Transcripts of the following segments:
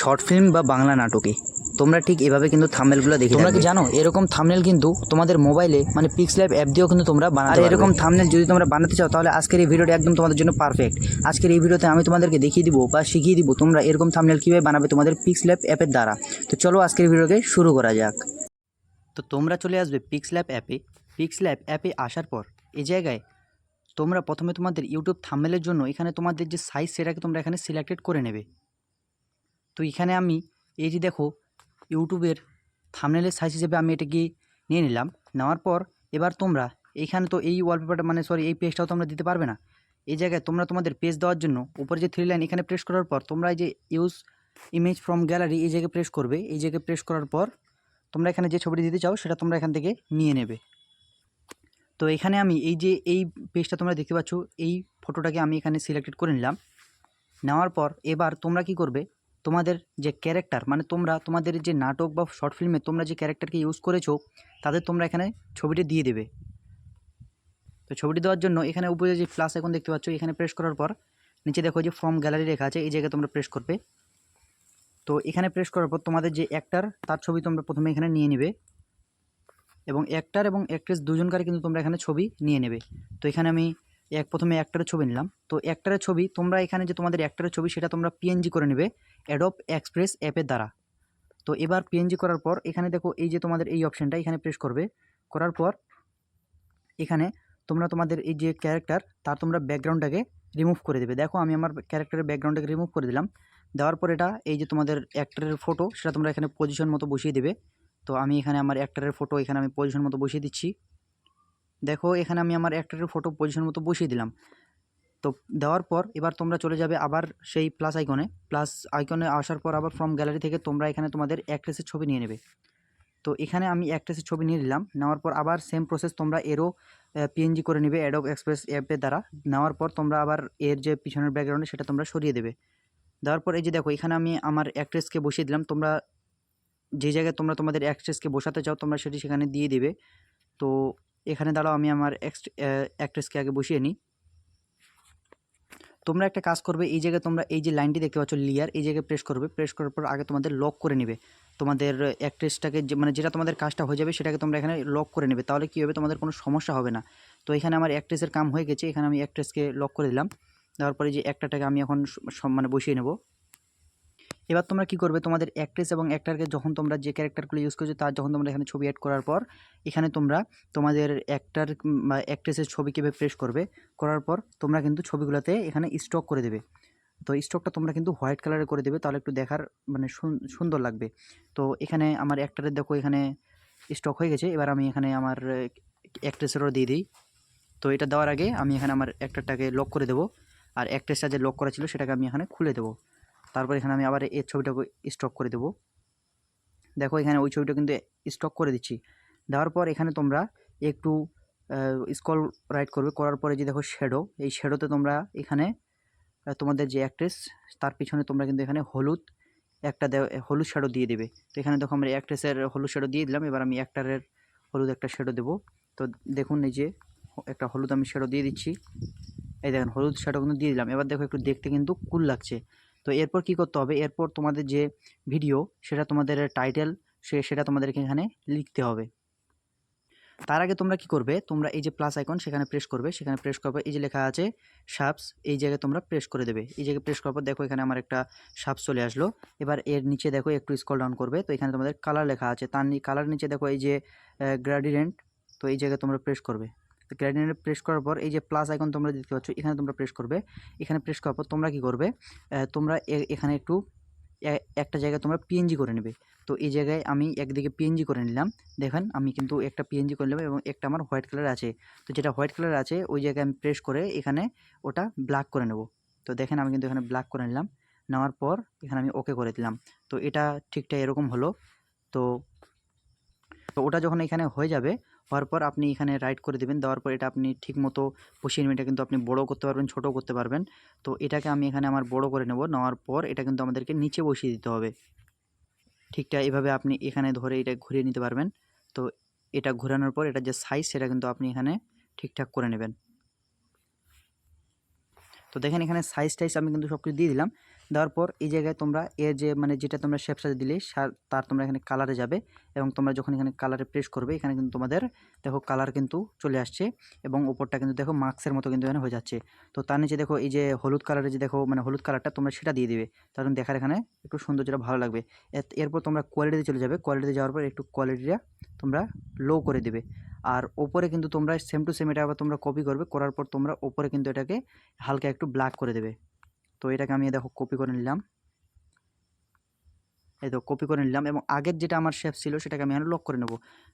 Short film বা বাংলা নাটকে। তোমরা ঠিক এভাবে কিন্তু থাম্বনেলগুলো দেখে তোমরা কি জানো এরকম থামনেল কিন্তু তোমাদের মোবাইলে মানে পিক্স লাইভ অ্যাপ দিয়েও কিন্তু তোমরা বানাতে আর এরকম থামনেল যদি তোমরা বানাতে চাও তাহলে আজকের এই ভিডিওটা একদম তোমাদের জন্য পারফেক্ট আজকের এই ভিডিওতে আমি তোমাদেরকে দেখিয়ে দিব বা শিখিয়ে দিব তোমরা এরকম থামনেল কীভাবে বানাবে তোমাদের পিক্স লাইভ অ্যাপের দ্বারা। তো চলো আজকের ভিডিওকে শুরু করা যাক। তো তোমরা চলে আসবে পিক্স ল্যাব অ্যাপে পিক্স ল্যাব অ্যাপে আসার পর এই জায়গায় তোমরা প্রথমে তোমাদের ইউটিউব থাম্বনেলের জন্য এখানে তোমাদের যে সাইজ সেটাকে তোমরা এখানে সিলেক্টেড করে নেবে। তো এখানে আমি এই যে দেখো ইউটিউবের থামনেলের সাইজ হিসেবে আমি এটাকে নিয়ে নিলাম। নেওয়ার পর এবার তোমরা এইখানে তো এই ওয়ালপেপারটা মানে সরি এই পেজটাও তোমরা দিতে পারবে না। এই জায়গায় তোমরা তোমাদের পেজ দেওয়ার জন্য উপরে যে থ্রি লাইন এখানে প্রেস করার পর তোমরা এই যে ইউজ ইমেজ ফ্রম গ্যালারি এই জায়গায় প্রেস করবে। এই জায়গায় প্রেস করার পর তোমরা এখানে যে ছবিটি দিতে চাও সেটা তোমরা এখান থেকে নিয়ে নেবে। তো এখানে আমি এই যে এই পেজটা তোমরা দেখতে পাচ্ছ, এই ফটোটাকে আমি এখানে সিলেক্টেড করে নিলাম। নেওয়ার পর এবার তোমরা কি করবে তোমাদের যে ক্যারেক্টার মানে তোমরা তোমাদের যে নাটক বা শর্ট ফিল্মে তোমরা যে ক্যারেক্টারকে ইউজ করেছ, তাদের তোমরা এখানে ছবিটি দিয়ে দেবে। তো ছবিটি দেওয়ার জন্য এখানে উপরে যে প্লাস এখন দেখতে পাচ্ছ, এখানে প্রেস করার পর নিচে দেখো যে ফর্ম গ্যালারি লেখা আছে, এই জায়গায় তোমরা প্রেস করবে। তো এখানে প্রেস করার পর তোমাদের যে অ্যাক্টার তার ছবি তোমরা প্রথমে এখানে নিয়ে নেবে। এবং অ্যাক্টার এবং অ্যাক্ট্রেস দুজনকার কিন্তু তোমরা এখানে ছবি নিয়ে নেবে। তো এখানে আমি এক, প্রথমে অ্যাক্টারের ছবি নিলাম। তো অ্যাক্টারের ছবি, তোমরা এখানে যে তোমাদের অ্যাক্টারের ছবি, সেটা তোমরা পিএনজি করে নেবে অ্যাডোপ এক্সপ্রেস অ্যাপের দ্বারা। তো এবার পিএনজি করার পর, এখানে দেখো এই যে তোমাদের এই অপশানটা এখানে প্রেস করবে। করার পর, এখানে তোমরা তোমাদের এই যে ক্যারেক্টার তার তোমরা ব্যাকগ্রাউন্ডটাকে রিমুভ করে দেবে। দেখো, আমি আমার ক্যারেক্টারের ব্যাকগ্রাউন্ডটাকে রিমুভ করে দিলাম। দেওয়ার পর এটা, এই যে তোমাদের অ্যাক্টারের ফটো সেটা তোমরা এখানে পজিশন মতো বসিয়ে দেবে। তো আমি এখানে আমার অ্যাক্টারের ফটো এখানে আমি পজিশন মতো বসিয়ে দিচ্ছি। দেখো, এখানে আমি আমার অ্যাক্টারের ফটো পজিশন মতো বসিয়ে দিলাম। তো দেওয়ার পর এবার তোমরা চলে যাবে আবার সেই প্লাস আইকনে প্লাস আইকনে আসার পর আবার ফ্রম গ্যালারি থেকে তোমরা এখানে তোমাদের অ্যাক্ট্রেসের ছবি নিয়ে নেবে। তো এখানে আমি অ্যাক্ট্রেসের ছবি নিয়ে নিলাম। নেওয়ার পর আবার সেম প্রসেস তোমরা এরও পিএনজি করে নেবে অ্যাডোব এক্সপ্রেস অ্যাপের দ্বারা। নেওয়ার পর তোমরা আবার এর যে পিছনের ব্যাকগ্রাউন্ডে সেটা তোমরা সরিয়ে দেবে। দেওয়ার পর এই যে দেখো, এখানে আমি আমার অ্যাক্ট্রেসকে বসিয়ে দিলাম। তোমরা যে জায়গায় তোমরা তোমাদের অ্যাক্ট্রেসকে বসাতে চাও, তোমরা সেটি সেখানে দিয়ে দেবে। তো এখানে দাঁড়াও, আমি আমার অ্যাক্ট্রেসকে আগে বসিয়ে নিই। তোমরা একটা কাজ করবে, এই জায়গায় তোমরা এই যে লাইনটি দেখতে পাচ্ছ লিয়ার এই জায়গায় প্রেস করবে। প্রেস করার পর আগে তোমাদের লক করে নেবে। তোমাদের অ্যাক্ট্রেসটাকে যে মানে যেটা তোমাদের কাজটা হয়ে যাবে, সেটাকে তোমরা এখানে লক করে নেবে। তাহলে কী হবে, তোমাদের কোনো সমস্যা হবে না। তো এখানে আমার অ্যাক্ট্রেসের কাম হয়ে গেছে, এখানে আমি অ্যাক্ট্রেসকে লক করে দিলাম। দেওয়ার পরে যে একটাটাকে আমি এখন মানে বসিয়ে নেব। এবার তোমরা কি করবে? তোমাদের অ্যাক্ট্রেস এবং অ্যাক্টারকে যখন তোমরা যে ক্যারেক্টারগুলো ইউজ করছ, তার যখন তোমরা এখানে ছবি অ্যাড করার পর, এখানে তোমরা তোমাদের অ্যাক্টার বা অ্যাক্ট্রেসের ছবি কীভাবে প্রেস করবে, করার পর তোমরা কিন্তু ছবিগুলোতে এখানে স্টক করে দেবে। তো স্টকটা তোমরা কিন্তু হোয়াইট কালারে করে দেবে, তাহলে একটু দেখার মানে সুন- সুন্দর লাগবে। তো এখানে আমার অ্যাক্টারের দেখো এখানে স্টক হয়ে গেছে, এবার আমি এখানে আমার অ্যাক্ট্রেসেরও দিয়ে দিই। তো এটা দেওয়ার আগে আমি এখানে আমার অ্যাক্টারটাকে লক করে দেবো, আর অ্যাক্ট্রেসটা যে লক করা ছিল, সেটাকে আমি এখানে খুলে দেবো। তারপর এখানে আমি আবার এর ছবিটাকে স্টক করে দেবো। দেখো এখানে ওই ছবিটা কিন্তু স্টক করে দিচ্ছি। দেওয়ার পর এখানে তোমরা একটু স্কল রাইট করবে, করার পরে যে দেখো শ্যাডো এই শ্যাডোতে তোমরা এখানে তোমাদের যে অ্যাক্ট্রেস তার পিছনে তোমরা কিন্তু এখানে হলুদ একটা হলুদ শ্যাডো দিয়ে দেবে। তো এখানে দেখো আমরা অ্যাক্ট্রেসের হলুদ শ্যাডো দিয়ে দিলাম, এবার আমি অ্যাক্টারের হলুদ একটা শ্যাডো দেবো। তো দেখুন এই যে একটা হলুদ আমি শ্যাডো দিয়ে দিচ্ছি। এই দেখেন হলুদ শ্যাডো কিন্তু দিয়ে দিলাম। এবার দেখো একটু দেখতে কিন্তু কুল লাগছে। তো এরপর কি করতে হবে? এরপর তোমাদের যে ভিডিও সেটা তোমাদের টাইটেল সে, সেটা তোমাদেরকে এখানে লিখতে হবে। তার আগে তোমরা কি করবে? তোমরা এই যে প্লাস আইকন সেখানে প্রেস করবে। সেখানে প্রেস করবে এই যে লেখা আছে সাপস এই জায়গায় তোমরা প্রেস করে দেবে। এই জায়গায় প্রেস করার পর দেখো এখানে আমার একটা সাপস চলে আসলো। এবার এর নিচে দেখো একটু স্কল ডাউন করবে। তো এখানে তোমাদের কালার লেখা আছে। তার কালার নিচে দেখো এই যে গ্রাডিয়েন্ট তো এই জায়গায় তোমরা প্রেস করবে। তো প্রেস করার পর এই যে প্লাস আইকন তোমরা দেখতে পাচ্ছ, এখানে তোমরা প্রেস করবে। এখানে প্রেস করার পর তোমরা কি করবে? তোমরা এখানে একটু একটা জায়গায় তোমরা পিএনজি করে নেবে। তো এই জায়গায় আমি একদিকে পিএনজি করে নিলাম। দেখেন, আমি কিন্তু একটা পিএনজি করে নিলাম এবং একটা আমার হোয়াইট কালার আছে। তো যেটা হোয়াইট কালার আছে, ওই জায়গায় আমি প্রেস করে এখানে ওটা ব্ল্যাক করে নেব। তো দেখেন, আমি কিন্তু এখানে ব্ল্যাক করে নিলাম। নেওয়ার পর এখানে আমি ওকে করে দিলাম। তো এটা ঠিকঠাক এরকম হলো। তো তো ওটা যখন এখানে হয়ে যাবে হওয়ার পর আপনি এখানে রাইট করে দেবেন। দেওয়ার পর এটা আপনি ঠিক মতো বসিয়ে নেবেন। এটা কিন্তু আপনি বড় করতে পারবেন ছোট করতে পারবেন। তো এটাকে আমি এখানে আমার বড় করে নেব। নেওয়ার পর এটা কিন্তু আমাদেরকে নিচে বসিয়ে দিতে হবে। ঠিকটা এভাবে আপনি এখানে ধরে এটা ঘুরিয়ে নিতে পারবেন। তো এটা ঘোরানোর পর এটা যে সাইজ সেটা কিন্তু আপনি এখানে ঠিকঠাক করে নেবেন। তো দেখেন এখানে সাইজ টাইজ আমি কিন্তু সব কিছু দিয়ে দিলাম। দেওয়ার পর এই জায়গায় তোমরা এর যে মানে যেটা তোমরা শেপ সাজা দিলে তার তোমরা এখানে কালারে যাবে এবং তোমরা যখন এখানে কালারে প্রেস করবে, এখানে কিন্তু তোমাদের দেখো কালার কিন্তু চলে আসছে এবং ওপরটা কিন্তু দেখো মাস্কের মতো কিন্তু এখানে হয়ে যাচ্ছে। তো তার নিচে দেখো এই যে হলুদ কালারের যে দেখো মানে হলুদ কালারটা তোমরা সেটা দিয়ে দিবে। কারণ দেখার এখানে একটু সৌন্দর্যটা ভালো লাগবে। এরপর তোমরা কোয়ালিটিতে চলে যাবে। কোয়ালিটিতে যাওয়ার পর একটু কোয়ালিটিটা তোমরা লো করে দেবে। আর ওপরে কিন্তু তোমরা সেম টু সেম এটা আবার তোমরা কপি করবে, করার পর তোমরা ওপরে কিন্তু এটাকে হালকা একটু ব্ল্যাক করে দেবে। তো এটাকে আমি দেখো কপি করে নিলাম। এই তো কপি করে নিলাম এবং আগের যেটা আমার শেপ ছিল সেটাকে আমি লক করে নেব।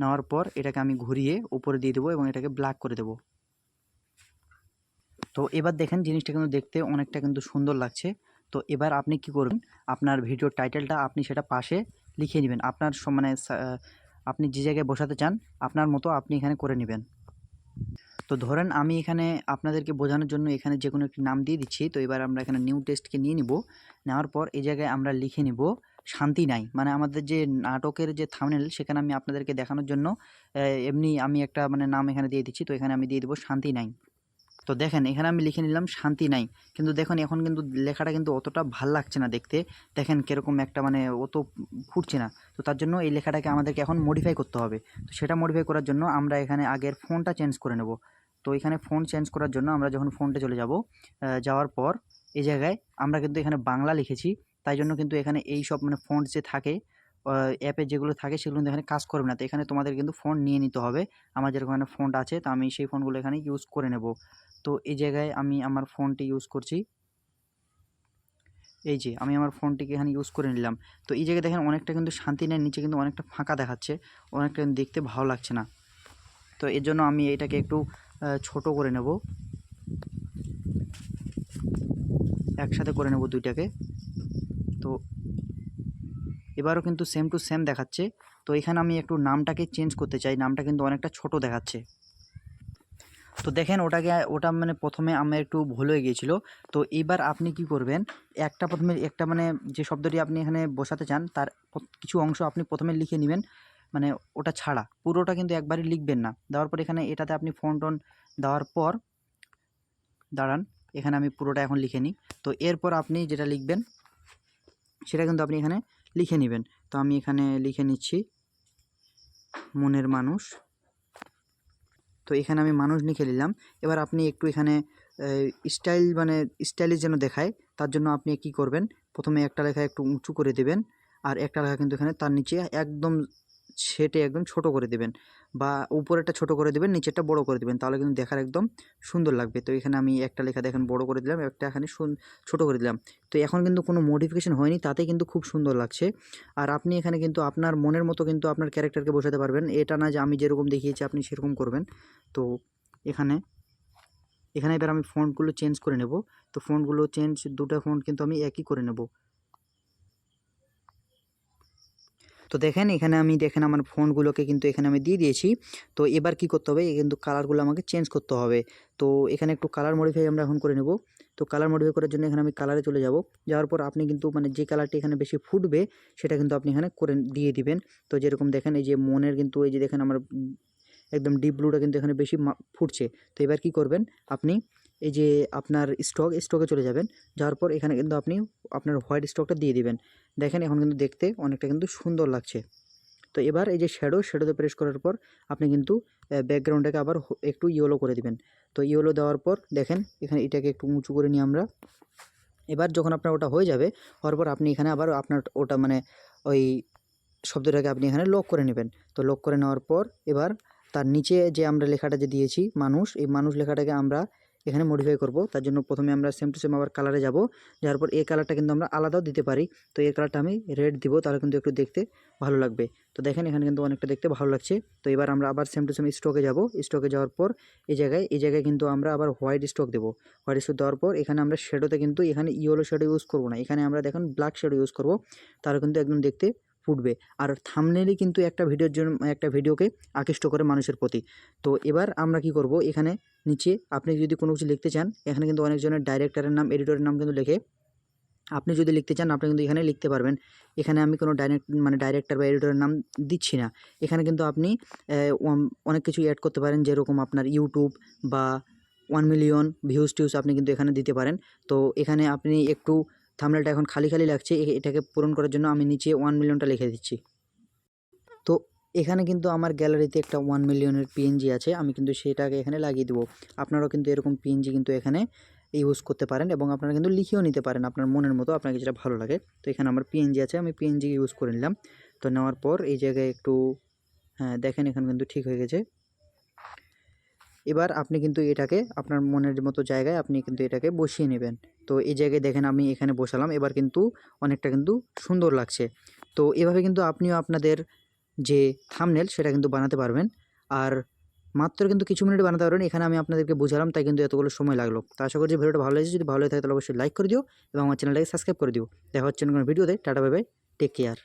নেওয়ার পর এটাকে আমি ঘুরিয়ে উপরে দিয়ে দেবো এবং এটাকে ব্ল্যাক করে দেবো। তো এবার দেখেন জিনিসটা কিন্তু দেখতে অনেকটা কিন্তু সুন্দর লাগছে। তো এবার আপনি কি করবেন? আপনার ভিডিওর টাইটেলটা আপনি সেটা পাশে লিখে নেবেন। আপনার মানে আপনি যে জায়গায় বসাতে চান, আপনার মতো আপনি এখানে করে নেবেন। তো ধরেন আমি এখানে আপনাদেরকে বোঝানোর জন্য এখানে যে কোনো একটি নাম দিয়ে দিচ্ছি। তো এবার আমরা এখানে নিউ টেস্টকে নিয়ে নিব। নেওয়ার পর এই জায়গায় আমরা লিখে নিব, শান্তি নাই। মানে আমাদের যে নাটকের যে থামনেল সেখানে আমি আপনাদেরকে দেখানোর জন্য এমনি আমি একটা মানে নাম এখানে দিয়ে দিচ্ছি। তো এখানে আমি দিয়ে দেবো, শান্তি নাই। তো দেখেন, এখানে আমি লিখে নিলাম, শান্তি নাই। কিন্তু দেখুন, এখন কিন্তু লেখাটা কিন্তু অতটা ভালো লাগছে না দেখতে। দেখেন কীরকম একটা মানে অত ফুটছে না। তো তার জন্য এই লেখাটাকে আমাদেরকে এখন মডিফাই করতে হবে। তো সেটা মডিফাই করার জন্য আমরা এখানে আগের ফোনটা চেঞ্জ করে নেব। তো এখানে ফোন চেঞ্জ করার জন্য আমরা যখন ফোনটা চলে যাব যাওয়ার পর এই জায়গায় আমরা কিন্তু এখানে বাংলা লিখেছি। তাই জন্য কিন্তু এখানে এই সব মানে ফোন যে থাকে অ্যাপে যেগুলো থাকে সেগুলো কিন্তু এখানে কাজ করবে না। তো এখানে তোমাদের কিন্তু ফোন নিয়ে নিতে হবে। আমার যেরকম এখানে ফোনটা আছে, তো আমি সেই ফোনগুলো এখানে ইউজ করে নেব। তো এই জায়গায় আমি আমার ফোনটি ইউজ করছি। এই যে, আমি আমার ফোনটিকে এখানে ইউজ করে নিলাম। তো এই জায়গায় দেখেন অনেকটা কিন্তু শান্তি নেয় নিচে কিন্তু অনেকটা ফাঁকা দেখাচ্ছে। অনেকটা দেখতে ভালো লাগছে না। তো এর জন্য আমি এটাকে একটু ছোট করে নেব। একসাথে করে নেব দুইটাকে। তো এবারও কিন্তু সেম টু সেম দেখাচ্ছে। তো এখানে আমি একটু নামটাকে চেঞ্জ করতে চাই। নামটা কিন্তু অনেকটা ছোট দেখাচ্ছে। তো দেখেন, ওটাকে, ওটা মানে প্রথমে আমার একটু ভুল হয়ে গিয়েছিল। তো এইবার আপনি কি করবেন, একটা প্রথমে, একটা মানে যে শব্দটি আপনি এখানে বসাতে চান, তার কিছু অংশ আপনি প্রথমে লিখে নেবেন। মানে ওটা ছাড়া। পুরোটা কিন্তু একবারই লিখবেন না। দেওয়ার পর এখানে এটাতে আপনি ফোন টোন দেওয়ার পর দাঁড়ান, এখানে আমি পুরোটা এখন লিখে নিই। তো এরপর আপনি যেটা লিখবেন, সেটা কিন্তু আপনি এখানে লিখে নেবেন। তো আমি এখানে লিখে নিচ্ছি, মনের মানুষ। তো এখানে আমি মানুষ লিখে নিলাম। এবার আপনি একটু এখানে স্টাইল মানে স্টাইলিশ যেন দেখায়, তার জন্য আপনি কি করবেন? প্রথমে একটা লেখা একটু উঁচু করে দেবেন, আর একটা লেখা কিন্তু এখানে তার নিচে একদম সেটে একদম ছোট করে দেবেন বা উপরেরটা ছোট করে দেবেন, নিচেরটা বড় করে দেবেন, তাহলে কিন্তু দেখার একদম সুন্দর লাগবে। তো এখানে আমি একটা লেখা দেখেন বড় করে দিলাম, একটা এখানে ছোট করে দিলাম। তো এখন কিন্তু কোনো মডিফিকেশন হয়নি তাতে কিন্তু খুব সুন্দর লাগছে। আর আপনি এখানে কিন্তু আপনার মনের মতো কিন্তু আপনার ক্যারেক্টারকে বোঝাতে পারবেন। এটা না যে আমি যেরকম দেখিয়েছি, আপনি সেরকম করবেন। তো এখানে এখানে এবার আমি ফন্টগুলো চেঞ্জ করে নেব। তো ফন্টগুলো চেঞ্জ দুটো ফন্ট কিন্তু আমি একই করে নেব। তো দেখেন, এখানে আমি দেখেন আমার ফোনগুলোকে কিন্তু এখানে আমি দিয়ে দিয়েছি। তো এবার কি করতে হবে? কিন্তু কালারগুলো আমাকে চেঞ্জ করতে হবে। তো এখানে একটু কালার মডিফাই আমরা এখন করে নেব। তো কালার মডিফাই করার জন্য এখানে আমি কালারে চলে যাব। যাওয়ার পর আপনি কিন্তু মানে যে কালারটি এখানে বেশি ফুটবে, সেটা কিন্তু আপনি এখানে করে দিয়ে দিবেন। তো যেরকম দেখেন, এই যে মনের কিন্তু এই যে দেখেন আমার একদম ডিপ ব্লুটা কিন্তু এখানে বেশি ফুটছে। তো এবার কি করবেন? আপনি এই যে আপনার স্টক স্টকে চলে যাবেন। যাওয়ার পর এখানে কিন্তু আপনি আপনার হোয়াইট স্টকটা দিয়ে দিবেন। দেখেন এখন কিন্তু দেখতে অনেকটা কিন্তু সুন্দর লাগছে। তো এবার এই যে শ্যাডো শ্যাডোতে প্রেস করার পর আপনি কিন্তু ব্যাকগ্রাউন্ডটাকে আবার একটু ইয়েলো করে দিবেন। তো ইয়েলো দেওয়ার পর দেখেন এখানে এটাকে একটু উঁচু করে নিই আমরা। এবার যখন আপনার ওটা হয়ে যাবে, হওয়ার পর আপনি এখানে আবার আপনার ওটা মানে ওই শব্দটাকে আপনি এখানে লক করে নেবেন। তো লক করে নেওয়ার পর এবার তার নিচে যে আমরা লেখাটা যে দিয়েছি, মানুষ, এই মানুষ লেখাটাকে আমরা এখানে মডিফাই করব। তার জন্য প্রথমে আমরা সেম টু সেম আবার কালারে যাব। যাওয়ার পর এই কালারটা কিন্তু আমরা আলাদাও দিতে পারি। তো এই কালারটা আমি রেড দিব, তাহলে কিন্তু একটু দেখতে ভালো লাগবে। তো দেখেন এখানে কিন্তু অনেকটা দেখতে ভালো লাগছে। তো এবার আমরা আবার সেম টু সেম স্টকে যাব। স্টকে যাওয়ার পর এই জায়গায় এই জায়গায় কিন্তু আমরা আবার হোয়াইট স্টক দেবো। হোয়াইট স্টক দেওয়ার পর এখানে আমরা শেডোতে কিন্তু, এখানে ইয়েলো শ্যাডো ইউজ করব না। এখানে আমরা দেখুন ব্ল্যাক শ্যাডো ইউজ করব। তাহলে কিন্তু একদম দেখতে ফুটবে। আর থামনেলই কিন্তু একটা ভিডিওর জন্য, একটা ভিডিওকে আকৃষ্ট করে মানুষের প্রতি। তো এবার আমরা কি করব? এখানে নিচে আপনি যদি কোনো কিছু লিখতে চান, এখানে কিন্তু অনেকজনের ডাইরেক্টরের নাম এডিটরের নাম কিন্তু লেখে আপনি যদি লিখতে চান, আপনি কিন্তু এখানে লিখতে পারবেন। এখানে আমি কোনো ডাইরেক্ট মানে ডাইরেক্টর বা এডিটরের নাম দিচ্ছি না। এখানে কিন্তু আপনি অনেক কিছু অ্যাড করতে পারেন, যেরকম আপনার ইউটিউব বা ওয়ান মিলিয়ন ভিউজ টিউজ আপনি কিন্তু এখানে দিতে পারেন। তো এখানে আপনি একটু থামনেলটা এখন খালি খালি লাগছে এটাকে পূরণ করার জন্য আমি নিচে ওয়ান মিলিয়নটা লিখে দিচ্ছি। তো এখানে কিন্তু আমার গ্যালারিতে একটা ওয়ান মিলিয়নের পিএনজি আছে, আমি কিন্তু সেটাকে এখানে লাগিয়ে দেবো। আপনারাও কিন্তু এরকম পিএনজি কিন্তু এখানে ইউজ করতে পারেন এবং আপনারা কিন্তু লিখেও নিতে পারেন আপনার মনের মতো, আপনাকে যেটা ভালো লাগে। তো এখানে আমার পিএনজি আছে, আমি পিএনজি ইউজ করে নিলাম। তো নেওয়ার পর এই জায়গায় একটু হ্যাঁ দেখেন এখানে কিন্তু ঠিক হয়ে গেছে। এবার আপনি কিন্তু এটাকে আপনার মনের মতো জায়গায় আপনি কিন্তু এটাকে বসিয়ে নেবেন। তো এই জায়গায় দেখেন আমি এখানে বসালাম, এবার কিন্তু অনেকটা কিন্তু সুন্দর লাগছে। তো এভাবে কিন্তু আপনিও আপনাদের যে থামনেল সেটা কিন্তু বানাতে পারবেন। আর মাত্র কিন্তু কিছু মিনিট বানাতে পারবেন, এখানে আমি আপনাদেরকে বুঝালাম, তাই কিন্তু এতগুলো সময় লাগল। তো আশা করছি ভিডিওটা ভালো লেগেছে, যদি ভালো লাগে থাকে তাহলে অবশ্যই লাইক করে দিও এবং আমার চ্যানেলটাকে সাবস্ক্রাইব করে দিও। দেখা হচ্ছে কোনো ভিডিওতে টাটা বাই টেক কেয়ার